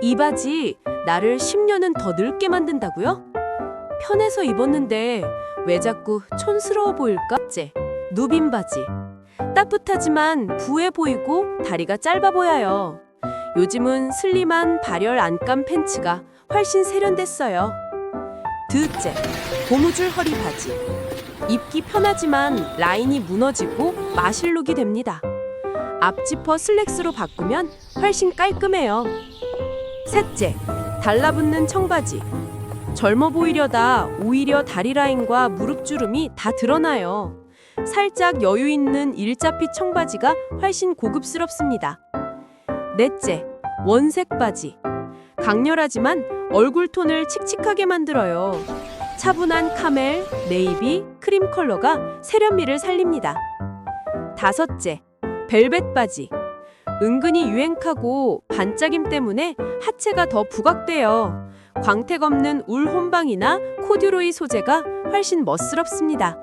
이 바지 나를 10년은 더 늙게 만든다고요? 편해서 입었는데 왜 자꾸 촌스러워 보일까? 째, 누빈 바지. 따뜻하지만 부해 보이고 다리가 짧아 보여요. 요즘은 슬림한 발열 안감 팬츠가 훨씬 세련됐어요. 드째, 고무줄 허리 바지. 입기 편하지만 라인이 무너지고 마실룩이 됩니다. 앞지퍼 슬랙스로 바꾸면 훨씬 깔끔해요. 셋째, 달라붙는 청바지. 젊어 보이려다 오히려 다리 라인과 무릎 주름이 다 드러나요. 살짝 여유 있는 일자핏 청바지가 훨씬 고급스럽습니다. 넷째, 원색 바지. 강렬하지만 얼굴 톤을 칙칙하게 만들어요. 차분한 카멜, 네이비, 크림 컬러가 세련미를 살립니다. 다섯째, 벨벳 바지. 은근히 유행하고 반짝임 때문에 하체가 더 부각돼요. 광택 없는 울 혼방이나 코듀로이 소재가 훨씬 멋스럽습니다.